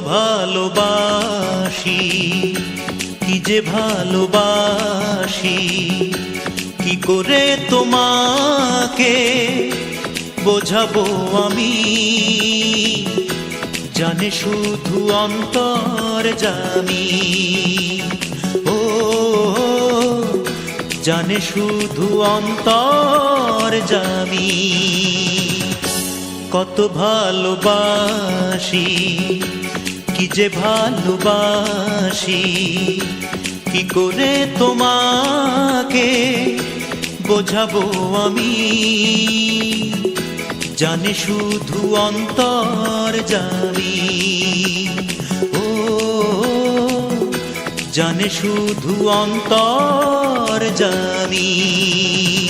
ভালোবাসি? কি যে ভালোবাসি? কি করে তোমাকে বোঝাবো আমি? জানে শুধু অন্তর জামি ও, জানে শুধু অন্তর জামি কত ভালোবাসি। কি যে ভালোবাসি, কি করে তোমাকে বোঝাবো আমি? জানে শুধু অন্তর জানি, ও, জানে শুধু অন্তর জানি।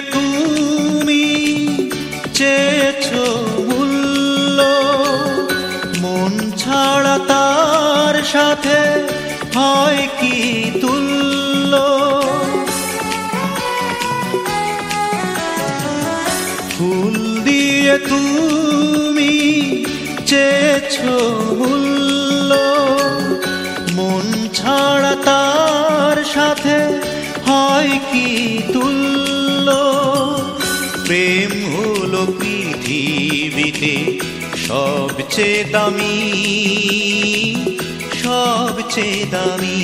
তুমি চেয়েছ মূল্য। মন ছাড়া তার সাথে হয় কি তুল্য? ফুল দিয়ে তুমি প্রেম হলো পৃথিবীতে সবচেয়ে দামি সবচেয়ে দামি।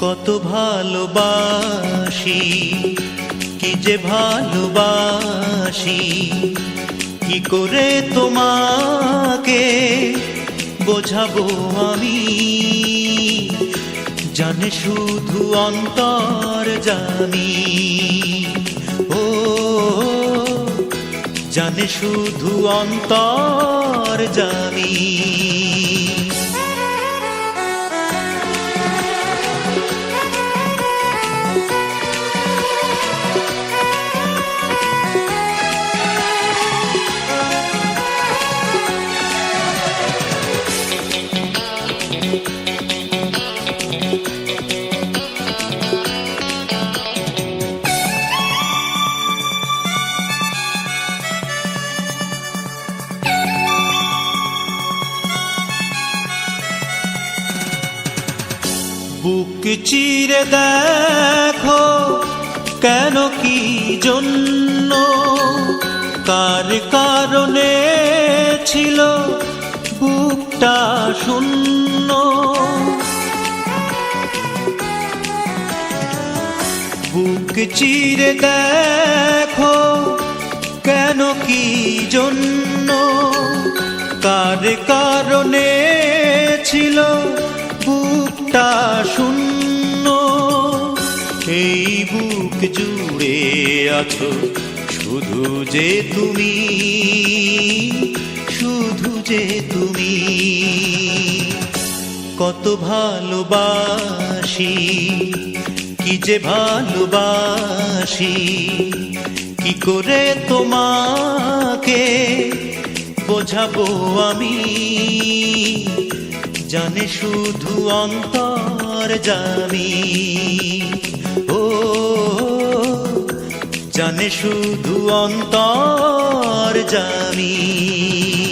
কত ভালোবাসি, কি যে ভালোবাসি, কি করে তোমাকে বোঝাবো আমি? জানে শুধু অন্তর জানি জানে শুধু অন্তর জানি। বুক চিরে দেখো, কেন কি জন্য? কার কারণে ছিল বুকটা শূন্য? বুক চিরে দেখো, কেন কি জন্য? কার কারণে ছিল আছো, শুধু যে তুমি, শুধু যে তুমি। কত ভালোবাসি, কি যে ভালোবাসি, কি করে তোমাকে বোঝাবো আমি? জানে শুধু অন্তর জানি। ও জানে শুধু অন্তর জানি।